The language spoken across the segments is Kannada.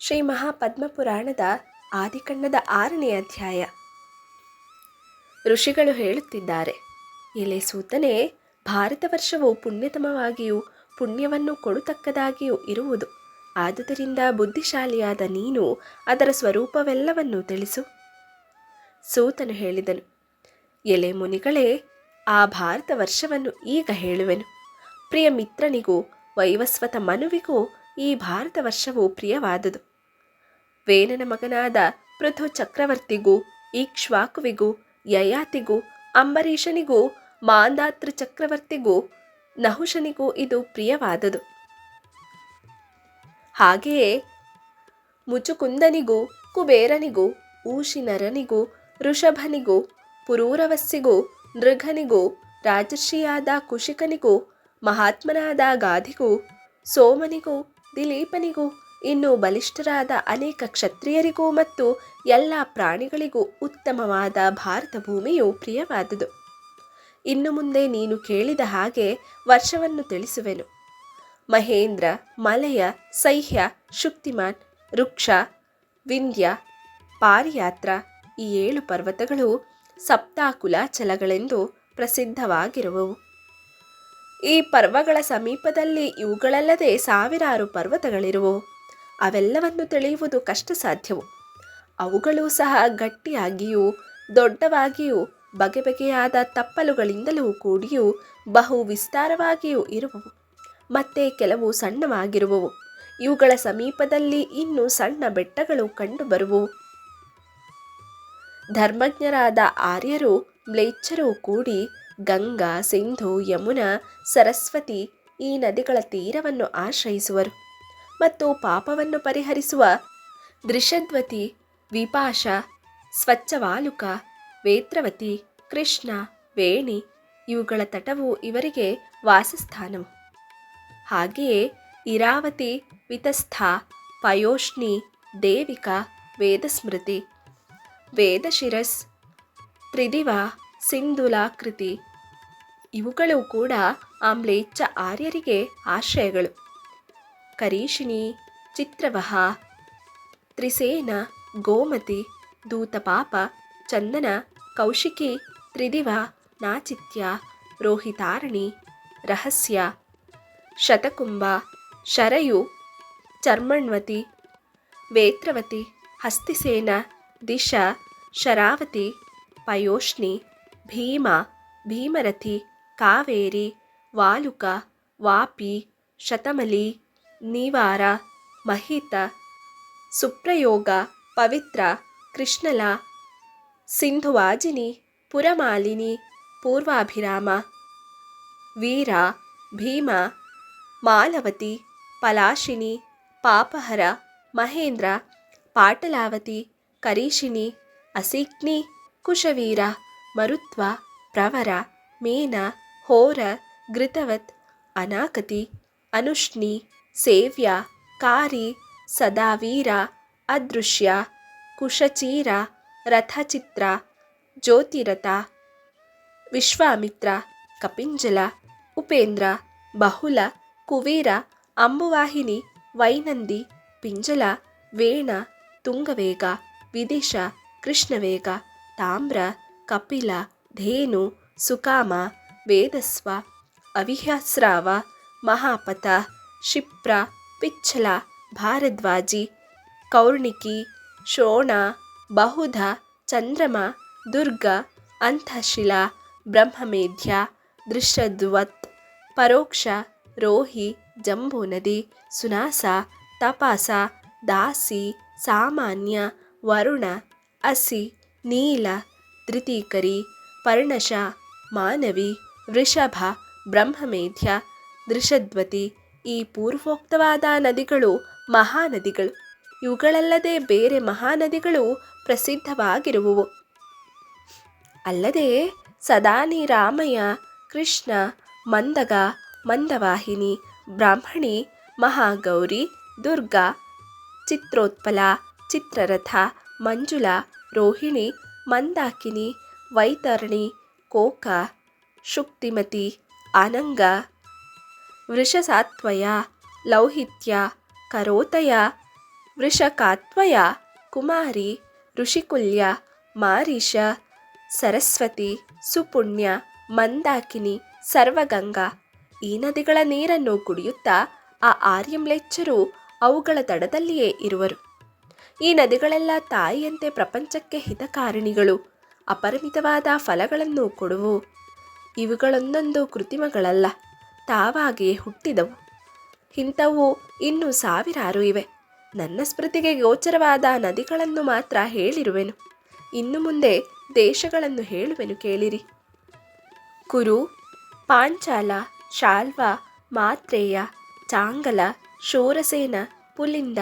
ಶ್ರೀ ಮಹಾಪದ್ಮಪುರಾಣದ ಆದಿಕಣ್ಣದ ಆರನೇ ಅಧ್ಯಾಯ. ಋಷಿಗಳು ಹೇಳುತ್ತಿದ್ದಾರೆ, ಎಲೆ ಸೂತನೇ, ಭಾರತ ವರ್ಷವು ಪುಣ್ಯತಮವಾಗಿಯೂ ಪುಣ್ಯವನ್ನು ಕೊಡತಕ್ಕದಾಗಿಯೂ ಇರುವುದು. ಆದುದರಿಂದ ಬುದ್ಧಿಶಾಲಿಯಾದ ನೀನು ಅದರ ಸ್ವರೂಪವೆಲ್ಲವನ್ನೂ ತಿಳಿಸು. ಸೂತನು ಹೇಳಿದನು, ಎಲೆ ಮುನಿಗಳೇ, ಆ ಭಾರತ ವರ್ಷವನ್ನು ಈಗ ಹೇಳುವೆನು. ಪ್ರಿಯ ಮಿತ್ರನಿಗೂ ವೈವಸ್ವತ ಮನುವಿಗೂ ಈ ಭಾರತ ವರ್ಷವು ಪ್ರಿಯವಾದುದು. ವೇನನ ಮಗನಾದ ಪೃಥು ಚಕ್ರವರ್ತಿಗೂ ಈಕ್ಷ್ವಾಕುವಿಗೂ ಯಯಾತಿಗೂ, ಅಂಬರೀಷನಿಗೂ ಮಾಂದಾತೃ ಚಕ್ರವರ್ತಿಗೂ ನಹುಶನಿಗೂ ಇದು ಪ್ರಿಯವಾದದು. ಹಾಗೆಯೇ ಮುಚುಕುಂದನಿಗೂ, ಕುಬೇರನಿಗೂ, ಊಶಿನರನಿಗೂ, ಋಷಭನಿಗೂ, ಪುರೂರವಸ್ಸಿಗೂ, ನೃಘನಿಗೂ, ರಾಜರ್ಷಿಯಾದ ಕುಶಿಕನಿಗೂ, ಮಹಾತ್ಮನಾದ ಗಾಧಿಗೂ, ಸೋಮನಿಗೂ, ದಿಲೀಪನಿಗೂ ಇನ್ನು ಬಲಿಷ್ಠರಾದ ಅನೇಕ ಕ್ಷತ್ರಿಯರಿಗೂ ಮತ್ತು ಎಲ್ಲ ಪ್ರಾಣಿಗಳಿಗೂ ಉತ್ತಮವಾದ ಭಾರತ ಭೂಮಿಯು ಪ್ರಿಯವಾದುದು. ಇನ್ನು ಮುಂದೆ ನೀನು ಕೇಳಿದ ಹಾಗೆ ವರ್ಷವನ್ನು ತಿಳಿಸುವೆನು. ಮಹೇಂದ್ರ, ಮಲಯ, ಸಹ್ಯ, ಶುಕ್ತಿಮಾನ್, ವೃಕ್ಷ ವಿಂಧ್ಯ ಪಾರಿಯಾತ್ರ ಈ ಏಳು ಪರ್ವತಗಳು ಸಪ್ತಾಕುಲಾಚಲಗಳೆಂದು ಪ್ರಸಿದ್ಧವಾಗಿರುವವು. ಈ ಪರ್ವಗಳ ಸಮೀಪದಲ್ಲಿ ಇವುಗಳಲ್ಲದೆ ಸಾವಿರಾರು ಪರ್ವತಗಳಿರುವವು. ಅವೆಲ್ಲವನ್ನು ತಿಳಿಯುವುದು ಕಷ್ಟ ಸಾಧ್ಯವು ಅವುಗಳು ಸಹ ಗಟ್ಟಿಯಾಗಿಯೂ, ದೊಡ್ಡವಾಗಿಯೂ, ಬಗೆ ಬಗೆಯಾದ ತಪ್ಪಲುಗಳಿಂದಲೂ ಕೂಡಿಯೂ, ಬಹು ವಿಸ್ತಾರವಾಗಿಯೂ ಇರುವವು. ಮತ್ತೆ ಕೆಲವು ಸಣ್ಣವಾಗಿರುವವು. ಇವುಗಳ ಸಮೀಪದಲ್ಲಿ ಇನ್ನೂ ಸಣ್ಣ ಬೆಟ್ಟಗಳು ಕಂಡುಬರುವು ಧರ್ಮಜ್ಞರಾದ ಆರ್ಯರು, ಮ್ಲೇಚ್ಛರು ಕೂಡಿ ಗಂಗಾ, ಸಿಂಧು, ಯಮುನಾ, ಸರಸ್ವತಿ ಈ ನದಿಗಳ ತೀರವನ್ನು ಆಶ್ರಯಿಸುವರು. ಮತ್ತು ಪಾಪವನ್ನು ಪರಿಹರಿಸುವ ದೃಶದ್ವತಿ, ವಿಪಾಶ, ಸ್ವಚ್ಛವಾಲುಕ, ವೇತ್ರವತಿ, ಕೃಷ್ಣ, ವೇಣಿ ಇವುಗಳ ತಟವು ಇವರಿಗೆ ವಾಸಸ್ಥಾನವು. ಹಾಗೆಯೇ ಇರಾವತಿ, ವಿತಸ್ಥ, ಪಯೋಷ್ಣಿ, ದೇವಿಕಾ, ವೇದಸ್ಮೃತಿ, ವೇದಶಿರಸ್, ತ್ರಿದಿವ, ಸಿಂಧುಲಾಕೃತಿ ಇವುಗಳು ಕೂಡ ಆಮ್ಲೇಚ್ಛ ಆರ್ಯರಿಗೆ ಆಶ್ರಯಗಳು. ಕರೀಷಿಣಿ, ಚಿತ್ರವಹ, ತ್ರಿಸೇನ, ಗೋಮತಿ, ದೂತಪಾಪ, ಚಂದನ, ಕೌಶಿಕಿ, ತ್ರಿದಿವ, ನಾಚಿತ್ಯ, ರೋಹಿತಾರಣಿ, ರಹಸ್ಯ, ಶತಕುಂಭ, ಶರಯು, ಚರ್ಮಣ್ವತಿ, ವೇತ್ರವತಿ, ಹಸ್ತಿಸೇನ, ದಿಶ, ಶರಾವತಿ, ಪಯೋಷ್ಣಿ, ಭೀಮ, ಭೀಮರಥಿ, ಕಾವೇರಿ, ವಾಲುಕ, ವಾಪಿ, ಶತಮಲಿ ನಿವಾರ, ಮಹಿತ, ಸುಪ್ರಯೋಗ, ಪವಿತ್ರ, ಕೃಷ್ಣಲ, ಸಿಂಧುವಾಜಿನಿ, ಪುರಮಾಲಿನಿ, ಪೂರ್ವಾಭಿರಾಮ, ವೀರ, ಭೀಮ, ಮಾಲವತಿ, ಪಲಾಶಿನಿ, ಪಾಪಹರ, ಮಹೇಂದ್ರ, ಪಾಟಲಾವತಿ, ಕರೀಶಿನಿ ಅಸಿಗ್ನಿ ಕುಶವೀರ, ಮರುತ್ವ, ಪ್ರವರ, ಮೇನ, ಹೋರ, ಘೃತವತ್, ಅನಾಕತಿ, ಅನುಷ್ಣಿ ಸೇವ್ಯ, ಕಾರಿ, ಸದಾವೀರ, ಅದೃಶ್ಯ, ಕುಶಚೀರ, ರಥಚಿತ್ರ, ಜ್ಯೋತಿರಥ, ವಿಶ್ವಾಮಿತ್ರ, ಕಪಿಂಜಲ, ಉಪೇಂದ್ರ, ಬಹುಲ ಕುವೀರ ಅಂಬುವಾಹಿನಿ, ವೈನಂದಿ, ಪಿಂಜಲ, ವೇಣ, ತುಂಗವೇಗ, ವಿದಿಶ, ಕೃಷ್ಣವೇಗ, ತಾಮ್ರ, ಕಪಿಲ, ಧೇನು, ಸುಕಾಮ, ವೇದಸ್ವ, ಅವಿಹಸ್ರಾವ ಮಹಾಪತ ಕ್ಷಿಪ್ರ ಪಿಚ್ಚಲ ಭಾರದ್ವಾಜಿ, ಕೌರ್ಣಿಕಿ, ಶೋಣ, ಬಹುಧ, ಚಂದ್ರಮ, ದುರ್ಗ ಅಂತಃಶಿಲ ಬ್ರಹ್ಮಮೇಧ್ಯ, ದೃಶ್ಯದ್ವತ್, ಪರೋಕ್ಷ, ರೋಹಿ ಜಂಬೂ ನದಿ ಸುನಾಸ, ತಪಾಸ, ದಾಸಿ, ಸಾಮಾನ್ಯ, ವರುಣ, ಅಸಿ, ನೀಲ, ಧೃತೀಕರಿ, ಪರ್ಣಶ, ಮಾನವಿ, ವೃಷಭ, ಬ್ರಹ್ಮಮೇಧ್ಯ, ದೃಶದ್ವತಿ ಈ ಪೂರ್ವೋಕ್ತವಾದ ನದಿಗಳು ಮಹಾನದಿಗಳು. ಇವುಗಳಲ್ಲದೆ ಬೇರೆ ಮಹಾನದಿಗಳು ಪ್ರಸಿದ್ಧವಾಗಿರುವವು. ಅಲ್ಲದೆ ಸದಾನಿ ರಾಮಯ್ಯ ಕೃಷ್ಣ, ಮಂದಗ, ಮಂದವಾಹಿನಿ, ಬ್ರಾಹ್ಮಣಿ, ಮಹಾಗೌರಿ, ದುರ್ಗಾ, ಚಿತ್ರೋತ್ಪಲ, ಚಿತ್ರರಥ, ಮಂಜುಳ, ರೋಹಿಣಿ, ಮಂದಾಕಿನಿ, ವೈತರಣಿ, ಕೋಕ, ಶುಕ್ತಿಮತಿ, ಅನಂಗ ವೃಷಸಾತ್ವಯ, ಲೌಹಿತ್ಯ, ಕರೋತಯ, ವೃಷಕಾತ್ವಯ, ಕುಮಾರಿ, ಋಷಿಕುಲ್ಯ, ಮಾರೀಶ, ಸರಸ್ವತಿ, ಸುಪುಣ್ಯ, ಮಂದಾಕಿನಿ, ಸರ್ವಗಂಗಾ. ಈ ನದಿಗಳ ನೀರನ್ನು ಕುಡಿಯುತ್ತಾ ಆ ಆರ್ಯಮ್ಲೆಚ್ಚರು ಅವುಗಳ ದಡದಲ್ಲಿಯೇ ಇರುವರು. ಈ ನದಿಗಳೆಲ್ಲ ತಾಯಿಯಂತೆ ಪ್ರಪಂಚಕ್ಕೆ ಹಿತಕಾರಿಣಿಗಳು. ಅಪರಿಮಿತವಾದ ಫಲಗಳನ್ನು ಕೊಡುವು. ಇವುಗಳೊಂದೊಂದು ಕೃತಿಮಗಳಲ್ಲ. ತಾವಾಗಿಯೇ ಹುಟ್ಟಿದವು. ಇಂಥವು ಇನ್ನೂ ಸಾವಿರಾರು ಇವೆ. ನನ್ನ ಸ್ಮೃತಿಗೆ ಗೋಚರವಾದ ನದಿಗಳನ್ನು ಮಾತ್ರ ಹೇಳಿರುವೆನು. ಇನ್ನು ಮುಂದೆ ದೇಶಗಳನ್ನು ಹೇಳುವೆನು ಕೇಳಿರಿ. ಕುರು, ಪಾಂಚಾಲ, ಶಾಲ್ವ, ಮಾತ್ರೇಯ, ಚಾಂಗಲ, ಶೂರಸೇನ, ಪುಲಿಂದ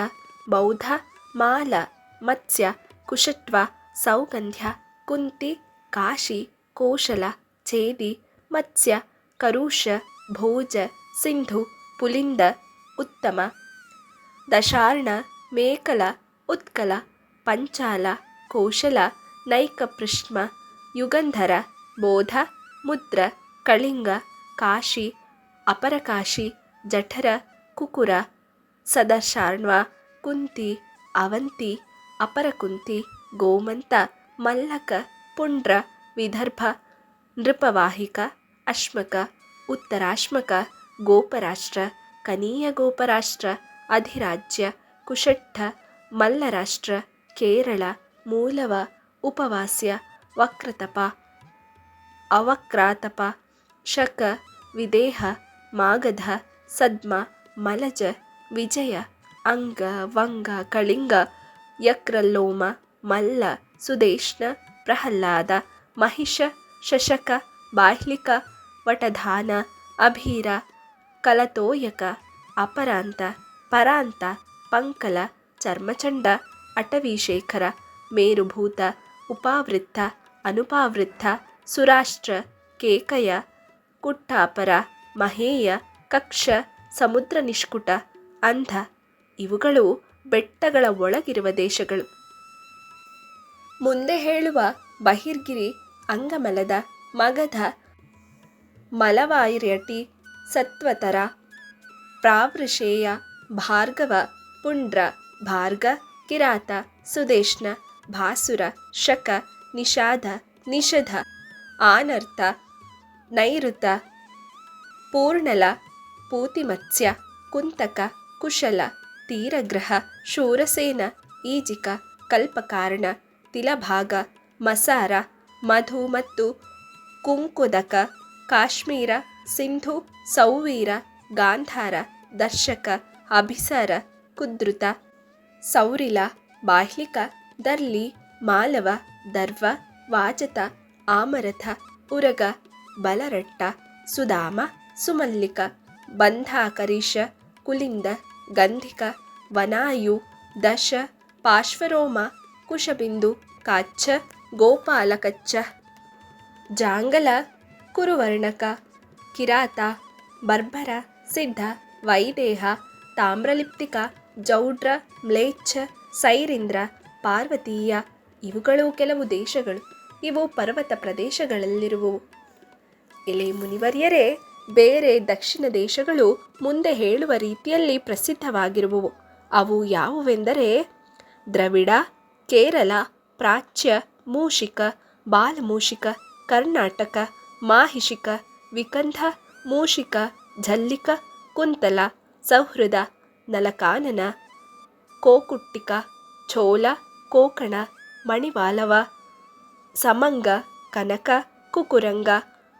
ಬೌದ್ಧ ಮಾಲ, ಮತ್ಸ್ಯ, ಕುಶಟ್ವ, ಸೌಗಂಧ್ಯ, ಕುಂತಿ, ಕಾಶಿ, ಕೋಶಲ, ಛೇದಿ, ಮತ್ಸ್ಯ ಕರುಷ ಭೋಜ, ಸಿಂಧು, ಪುಲಿಂದ, ಉತ್ತಮ. ದಶಾರ್ಣ, ಮೇಕಲ, ಉತ್ಕಲ, ಪಂಚಾಲ, ಕೋಶಲ ನೈಕಪೃಷ್ಮ ಯುಗಂಧರ, ಬೋಧ, ಮುದ್ರ, ಕಳಿಂಗ, ಕಾಶಿ, ಅಪರಕಾಶಿ, ಜಠರ, ಕುಕುರ, ಸದಶಾರ್ಣ್ವ, ಕುಂತಿ, ಅವಂತಿ, ಅಪರಕುಂತಿ, ಗೋಮಂತ, ಮಲ್ಲಕ, ಪುಂಡ್ರ, ವಿದರ್ಭ, ನೃಪವಾಹಿಕ, ಅಶ್ಮಕ. ಉತ್ತರಾಶ್ಮಕ, ಗೋಪರಾಷ್ಟ್ರ, ಕನೀಯ ಗೋಪರಾಷ್ಟ್ರ, ಅಧಿರಾಜ್ಯ ಕುಶಟ್ಟ ಮಲ್ಲರಾಷ್ಟ್ರ, ಕೇರಳ, ಮೂಲವ, ಉಪವಾಸ್ಯ, ವಕ್ರತಪ, ಅವಕ್ರಾತಪ, ಶಕ, ವಿದೇಹ, ಮಾಗಧ, ಸದ್ಮ, ಮಲಜ, ವಿಜಯ, ಅಂಗ, ವಂಗ, ಕಳಿಂಗ, ಯಕ್ರಲ್ಲೋಮ, ಮಲ್ಲ, ಸುದೇಶ್ನ, ಪ್ರಹ್ಲಾದ, ಮಹಿಷ, ಶಶಕ, ಬಾಹ್ಲಿಕ ವಟಧಾನ, ಅಭೀರ, ಕಲತೋಯಕ, ಅಪರಾಂತ, ಪರಾಂತ, ಪಂಕಲ, ಚರ್ಮಚಂಡ, ಅಟವಿಶೇಖರ, ಮೇರುಭೂತ, ಉಪಾವೃತ್ತ, ಅನುಪಾವೃತ್ತ, ಸುರಾಷ್ಟ್ರ, ಕೇಕಯ, ಕುಟ್ಟಾಪರ, ಮಹೇಯ, ಕಕ್ಷ, ಸಮುದ್ರ ನಿಷ್ಕುಟ, ಅಂಧ, ಇವುಗಳು ಬೆಟ್ಟಗಳ ಒಳಗಿರುವ ದೇಶಗಳು. ಮುಂದೆ ಹೇಳುವ ಬಹಿರ್ಗಿರಿ, ಅಂಗಮಲದ, ಮಗಧ ಮಲವಾಯಿರ್ಯಟಿ ಸತ್ವತರ ಪ್ರಾವೃಷೇಯ ಭಾರ್ಗವ ಪುಂಡ್ರ ಭಾರ್ಗ ಕಿರಾತ ಸುದೇಶ್ನ ಭಾಸುರ ಶಕ ನಿಷಾದ ನಿಷಧ ಆನರ್ಥ ನೈಋತ ಪೂರ್ಣಲ ಪೂತಿಮತ್ಸ್ಯ ಕುಂತಕ ಕುಶಲ ತೀರಗ್ರಹ ಶೂರಸೇನ ಈಜಿಕ ಕಲ್ಪಕಾರಣ ತಿಲಭಾಗ ಮಸಾರ ಮಧು ಮತ್ತು ಕುಂಕುದಕ ಕಾಶ್ಮೀರ, ಸಿಂಧು, ಸೌವೀರ, ಗಾಂಧಾರ, ದರ್ಶಕ, ಅಭಿಸಾರ, ಕುದ್ರುತ, ಸೌರಿಲ, ಬಾಹ್ಲಿಕ, ದರ್ಲಿ, ಮಾಲವ, ದರ್ವ ವಾಜತ ಆಮರಥ, ಉರಗ, ಬಲರಟ್ಟ, ಸುಧಾಮ, ಸುಮಲ್ಲಿಕ, ಬಂಧಾಕರೀಶ, ಕುಲಿಂದ, ಗಂಧಿಕ, ವನಾಯು, ದಶ ಪಾಶ್ವರೋಮ ಕುಶಬಿಂದು ಕಾಚ್ಚ ಗೋಪಾಲಕಚ್ಚ ಜಾಂಗಲ ಕುರುವರ್ಣಕ, ಕಿರಾತ, ಬರ್ಬರ, ಸಿದ್ಧ, ವೈದೇಹ, ತಾಮ್ರಲಿಪ್ತಿಕ, ಜೌಡ್ರ, ಮ್ಲೇಚ್ಛ, ಸೈರಿಂದ್ರ, ಪಾರ್ವತೀಯ ಇವುಗಳು ಕೆಲವು ದೇಶಗಳು. ಇವು ಪರ್ವತ ಪ್ರದೇಶಗಳಲ್ಲಿರುವವು. ಎಲೆ ಮುನಿವರ್ಯರೇ, ಬೇರೆ ದಕ್ಷಿಣ ದೇಶಗಳು ಮುಂದೆ ಹೇಳುವ ರೀತಿಯಲ್ಲಿ ಪ್ರಸಿದ್ಧವಾಗಿರುವವು. ಅವು ಯಾವುವೆಂದರೆ, ದ್ರವಿಡ, ಕೇರಳ, ಪ್ರಾಚ್ಯ, ಮೂಷಿಕ, ಬಾಲಮೂಷಿಕ, ಕರ್ನಾಟಕ ಮಾಹಿಷಿಕ ವಿಕಂಧ ಮೂಷಿಕ, ಝಲ್ಲಿಕ, ಕುಂತಲ, ಸೌಹೃದ, ನಲಕಾನನ, ಕೋಕುಟ್ಟಿಕ ಚೋಲ ಕೋಕಣ, ಮಣಿವಾಲವ, ಸಮಂಗ, ಕನಕ, ಕುಕುರಂಗ,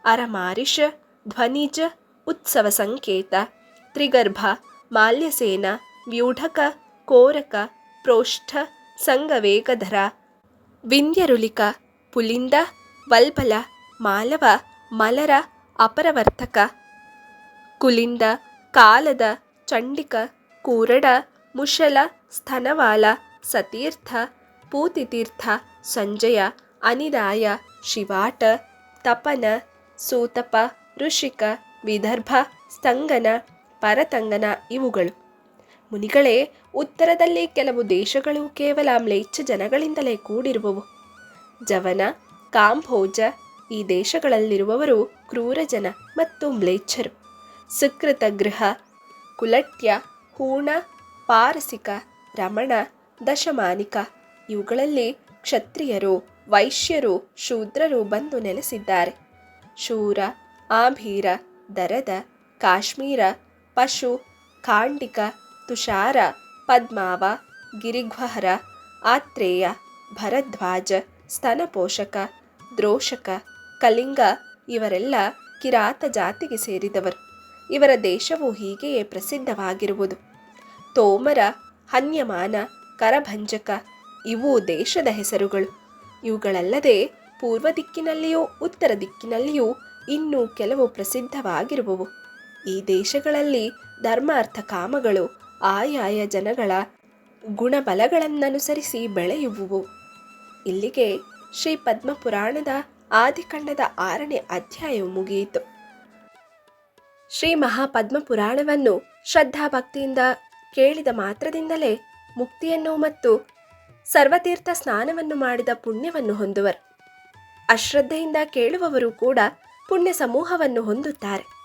ಅರಮಾರಿಷ, ಧ್ವನಿಜ, ಉತ್ಸವ ಸಂಕೇತ, ತ್ರಿಗರ್ಭ, ಮಾಲ್ಯಸೇನ, ವ್ಯೂಢಕ, ಕೋರಕ, ಪ್ರೋಷ್ಠ, ಸಂಗವೇಗಧರ, ವಿಂಧ್ಯರುಲಿಕ, ಪುಲಿಂದ, ವಲ್ಬಲ, ಮಾಲವ ಮಲರ ಅಪರವರ್ತಕ. ಕುಲಿಂದ, ಕಾಲದ, ಚಂಡಿಕ, ಕೂರಡ ಮುಷಲ ಸ್ತನವಾಲ, ಸತೀರ್ಥ, ಪೂತಿತೀರ್ಥ, ಸಂಜಯ ಅನಿದಾಯ ಶಿವಾಟ, ತಪನ, ಸೂತಪ, ಋಷಿಕ, ವಿದರ್ಭ, ಸ್ತಂಗನ, ಪರತಂಗನ ಇವುಗಳು. ಮುನಿಗಳೇ, ಉತ್ತರದಲ್ಲಿ ಕೆಲವು ದೇಶಗಳು ಕೇವಲ ಮ್ಲೇಚ್ಛ ಜನಗಳಿಂದಲೇ ಕೂಡಿರುವವು. ಜವನ, ಕಾಂಭೋಜ ಈ ದೇಶಗಳಲ್ಲಿರುವವರು ಕ್ರೂರ ಜನ ಮತ್ತು ಮ್ಲೇಚ್ಛರು. ಸುಕೃತ ಗೃಹ, ಕುಲಟ್ಯ, ಹೂಣ, ಪಾರಸಿಕ, ರಮಣ, ದಶಮಾನಿಕ ಇವುಗಳಲ್ಲಿ ಕ್ಷತ್ರಿಯರು, ವೈಶ್ಯರು, ಶೂದ್ರರು ಬಂದು ನೆಲೆಸಿದ್ದಾರೆ. ಶೂರ, ಆಭೀರ, ದರದ, ಕಾಶ್ಮೀರ, ಪಶು, ಕಾಂಡಿಕ, ತುಷಾರ, ಪದ್ಮಾವ, ಗಿರಿಗ್ವಹರ, ಆತ್ರೇಯ, ಭರದ್ವಾಜ, ಸ್ತನಪೋಷಕ, ದ್ರೋಷಕ ಕಲಿಂಗ ಇವರೆಲ್ಲ ಕಿರಾತ ಜಾತಿಗೆ ಸೇರಿದವರು. ಇವರ ದೇಶವು ಹೀಗೆಯೇ ಪ್ರಸಿದ್ಧವಾಗಿರುವುದು. ತೋಮರ, ಹನ್ಯಮಾನ, ಕರಭಂಜಕ, ಇವು ದೇಶದ ಹೆಸರುಗಳು. ಇವುಗಳಲ್ಲದೆ ಪೂರ್ವ ದಿಕ್ಕಿನಲ್ಲಿಯೂ ಉತ್ತರ ದಿಕ್ಕಿನಲ್ಲಿಯೂ ಇನ್ನೂ ಕೆಲವು ಪ್ರಸಿದ್ಧವಾಗಿರುವವು. ಈ ದೇಶಗಳಲ್ಲಿ ಧರ್ಮಾರ್ಥ ಕಾಮಗಳು, ಆಯಾಯ ಜನಗಳ ಗುಣಬಲಗಳನ್ನನುಸರಿಸಿ ಬೆಳೆಯುವುವು. ಇಲ್ಲಿಗೆ ಶ್ರೀ ಪದ್ಮಪುರಾಣದ ಆದಿಕಂಡದ ಆರನೇ ಅಧ್ಯಾಯವು ಮುಗಿಯಿತು. ಶ್ರೀ ಮಹಾಪದ್ಮ ಪುರಾಣವನ್ನು ಶ್ರದ್ಧಾಭಕ್ತಿಯಿಂದ ಕೇಳಿದ ಮಾತ್ರದಿಂದಲೇ ಮುಕ್ತಿಯನ್ನು ಮತ್ತು ಸರ್ವತೀರ್ಥ ಸ್ನಾನವನ್ನು ಮಾಡಿದ ಪುಣ್ಯವನ್ನು ಹೊಂದುವರು. ಅಶ್ರದ್ಧೆಯಿಂದ ಕೇಳುವವರು ಕೂಡ ಪುಣ್ಯ ಸಮೂಹವನ್ನು ಹೊಂದುತ್ತಾರೆ.